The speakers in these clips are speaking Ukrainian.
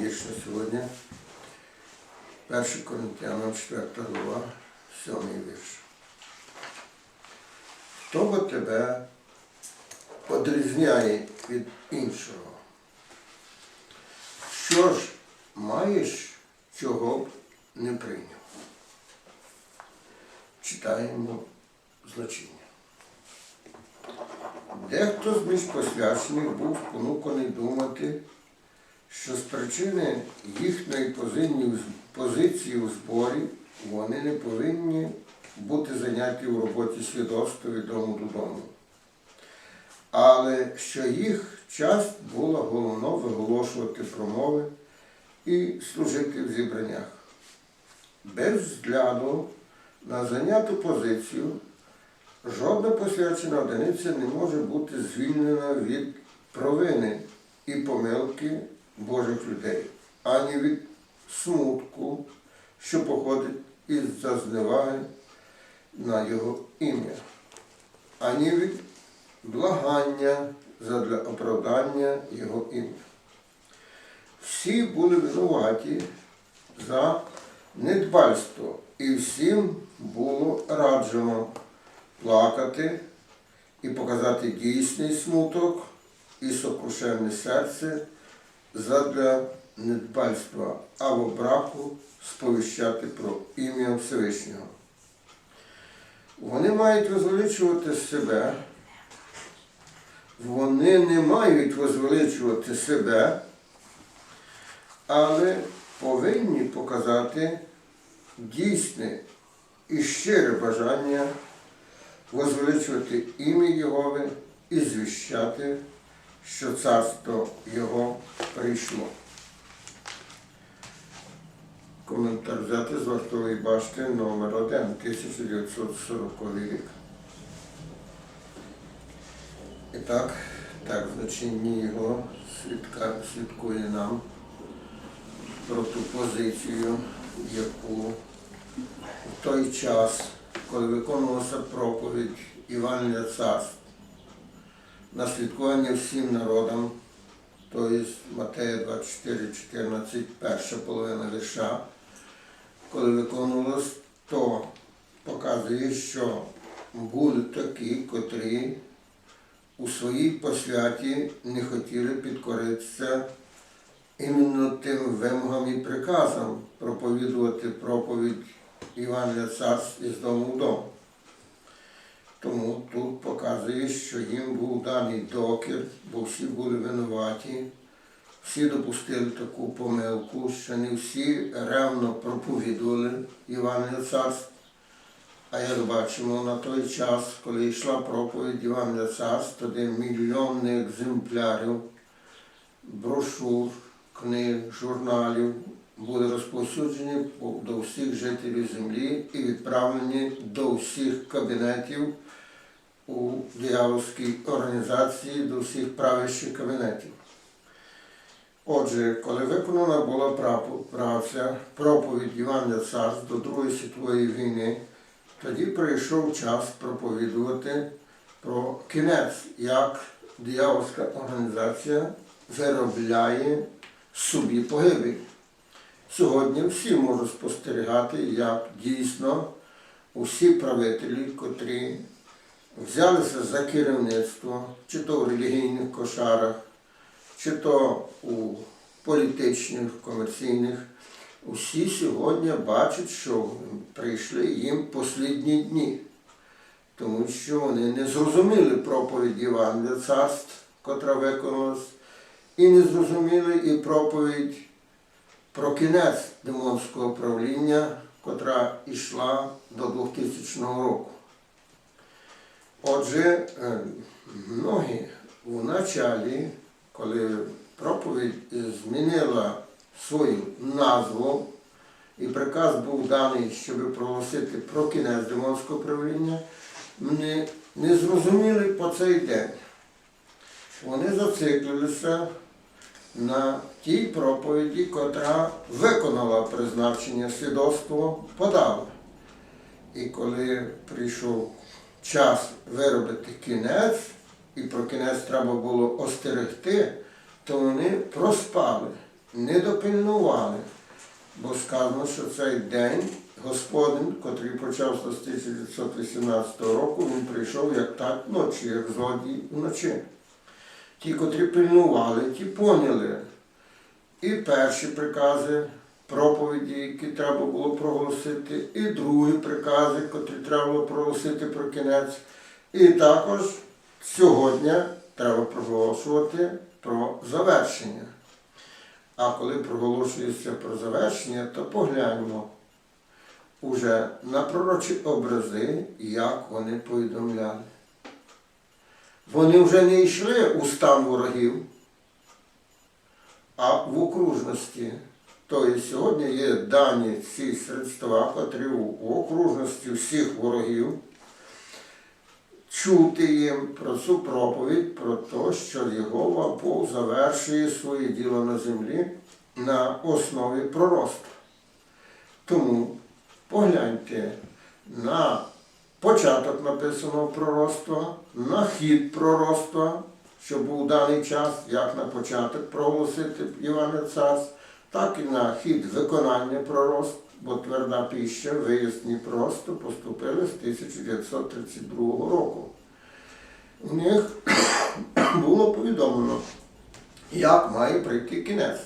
вірш на сьогодні. 1 Коринтянам 4 глава, 7 вірш. Хто бо тебе одрізняє від іншого? Що ж маєш, чого б не прийняв? Читаємо злочиння. Дехто з між посвячених був спонуканий думати, що з причини їхньої позиції у зборі вони не повинні бути зайняті у роботі свідоцтва від дому додому. Але що їх часть була головно виголошувати промови і служити в зібраннях. Без взгляду на зайняту позицію Жодна посвячена одиниця не може бути звільнена від провини і помилки Божих людей, ані від смутку, що походить із зазневаги на його ім'я, ані від благання задля оправдання його ім'я. Всі були винуваті за недбальство, і всім було раджено плакати і показати дійсний смуток і сокрушенне серце задля недбальства або браку сповіщати про ім'я Всевишнього. Вони мають возвеличувати себе, вони не мають возвеличувати себе, але повинні показати дійсне і щире бажання возвеличувати ім'я Єгови і звіщати, що царство Його прийшло. Коментар взяти з вартової башти номер 1 1940 рік. І так, так значення його свідка, свідкує нам про ту позицію, яку в той час, коли виконувалася проповідь Івангелія Царств, на свідкування всім народам, тобто Матея 24, 14, перша половина вірша, коли виконувалось, то показує, що були такі, котрі у своїй посвяті не хотіли підкоритися іменно тим вимогам і приказам проповідувати проповідь Івангелія Царств із дому в дом. Тому тут показує, що їм був даний докір, бо всі були винуваті, всі допустили таку помилку, що не всі ревно проповідували Івангелія Царств. А як бачимо, на той час, коли йшла проповідь Івангелія Царств, тоді мільйони екземплярів, брошур, книг, журналів були розповсюджені до всіх жителів землі і відправлені до всіх кабінетів у диявольській організації, до всіх правящих кабінетів. Отже, коли виконана була праця, проповідь Івана Царств до Другої світової війни, тоді прийшов час проповідувати про кінець, як диявольська організація виробляє собі погибель. Сьогодні всі можуть спостерігати, як дійсно усі правителі, котрі взялися за керівництво, чи то в релігійних кошарах, чи то у політичних, комерційних, усі сьогодні бачать, що прийшли їм послідні дні, тому що вони не зрозуміли проповідь Євангелія царств, котра виконалась, і не зрозуміли і проповідь про кінець демонського правління, котра йшла до 2000 року. Отже, е, многі в началі, коли проповідь змінила свою назву, і приказ був даний, щоб проголосити про кінець демонського правління, не, не зрозуміли по цей день. Вони зациклилися на тій проповіді, котра виконала призначення свідоцтво подала. І коли прийшов час виробити кінець, і про кінець треба було остерегти, то вони проспали. не допильнували, бо сказано, що цей день Господин, котрий почався з 1918 року, він прийшов як так ночі, як злодій вночі. Ті, котрі пильнували, ті поняли і перші прикази, проповіді, які треба було проголосити, і другі прикази, котрі треба було проголосити про кінець. І також сьогодні треба проголошувати про завершення. А коли проголошується про завершення, то погляньмо уже на пророчі образи, як вони повідомляли. Вони вже не йшли у стан ворогів, а в окружності. Тобто сьогодні є дані ці средства, котрі в окружності всіх ворогів, чути їм про цю проповідь, про те, що Єгова Бог завершує своє діло на землі на основі пророцтва. Тому погляньте на початок написаного пророцтва, на хід пророцтва, що був даний час, як на початок проголосити Івана Царств, так і на хід виконання пророцтв, бо тверда піща, виясні просто поступили з 1932 року. У них було повідомлено, як має прийти кінець.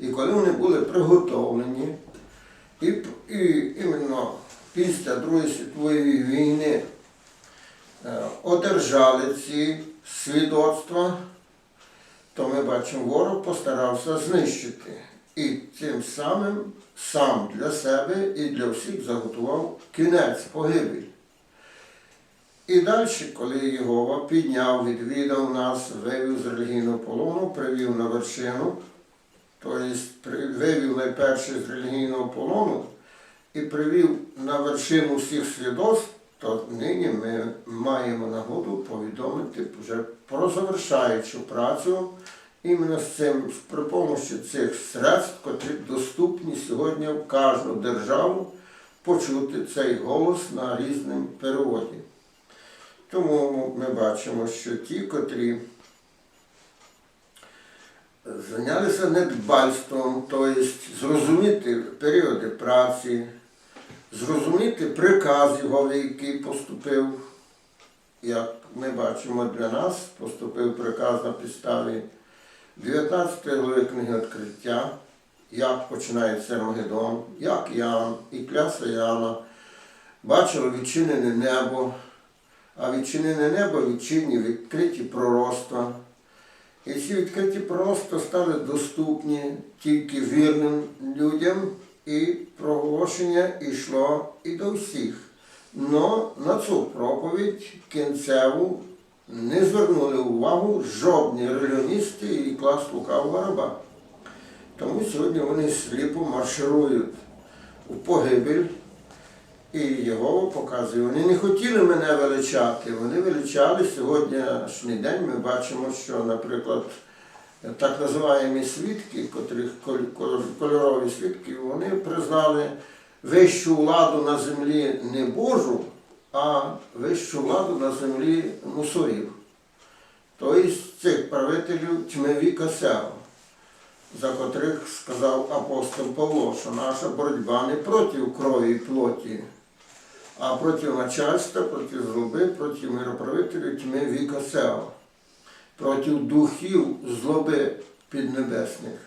І коли вони були приготовлені, і, і іменно після Другої світової війни е, одержали ці свідоцтва, то ми бачимо, ворог постарався знищити. І тим самим сам для себе і для всіх заготував кінець погибель. І далі, коли Єгова підняв, відвідав нас, вивів з релігійного полону, привів на вершину, тобто вивів найперше з релігійного полону і привів на вершину всіх свідоцтв, то нині ми маємо нагоду повідомити вже про завершаючу працю іменно з цим, при помощі цих средств, котрі доступні сьогодні в кожну державу почути цей голос на різному переводі. Тому ми бачимо, що ті, котрі зайнялися недбальством, тобто зрозуміти періоди праці, зрозуміти приказ його, який поступив, як ми бачимо для нас, поступив приказ на підставі 19 глави книги відкриття, як починається Армагеддон, як Ян і кляса Яна бачили відчинене небо, а відчинене небо відчинні відкриті пророцтва. І ці відкриті пророцтва стали доступні тільки вірним людям, і проголошення йшло і до всіх. Но на цю проповідь кінцеву не звернули увагу жодні релігіоністи і клас лукавого раба. Тому сьогодні вони сліпо марширують у погибель. І його показує. Вони не хотіли мене величати, вони величали сьогоднішній день. Ми бачимо, що, наприклад, так називаємо свідки, котрих коль- коль- кольорові свідки, вони признали вищу владу на землі не Божу, а вищу владу на землі мусорів. Тобто цих правителів тьми віка сява, за котрих сказав апостол Павло, що наша боротьба не проти крові і плоті, а проти начальства, проти злоби, проти мироправителів тьми віка сява, проти духів злоби піднебесних.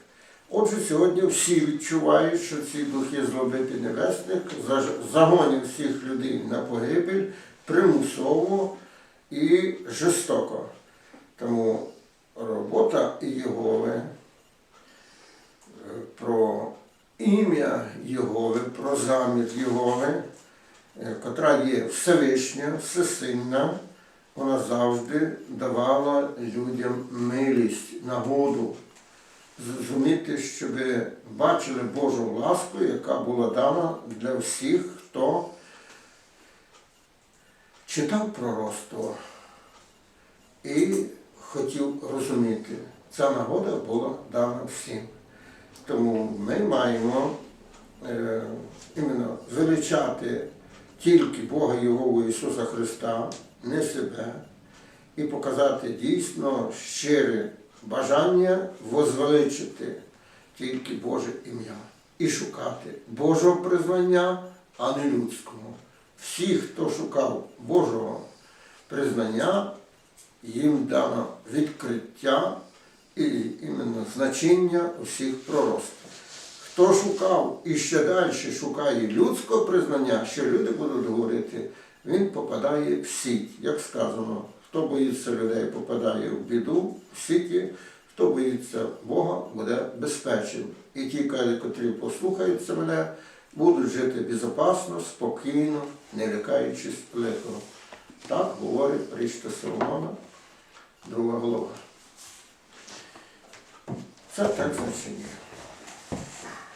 Отже, сьогодні всі відчувають, що ці духи злоби піднебесних загонять всіх людей на погибель примусово і жорстоко. Тому робота Єгови е, про ім'я Єгови, про замір Єгови, е, котра є Всевишня, Всесильна, вона завжди давала людям милість, нагоду зрозуміти, щоб бачили Божу ласку, яка була дана для всіх, хто читав пророцтво і хотів розуміти. Ця нагода була дана всім. Тому ми маємо е, іменно величати тільки Бога Його Ісуса Христа, не себе, і показати дійсно щире бажання возвеличити тільки Боже ім'я. І шукати Божого признання, а не людського. Всі, хто шукав Божого признання, їм дано відкриття і іменно значення усіх пророцтв. Хто шукав і ще далі шукає людського признання, що люди будуть говорити, він попадає в сіть. Як сказано, хто боїться людей, попадає в біду, в сіті, хто боїться Бога, буде безпечен. І ті, котрі послухаються мене, будуть жити безпечно, спокійно, не лякаючись лихого. Так говорить причта Соломона, друга голова. Це так значення.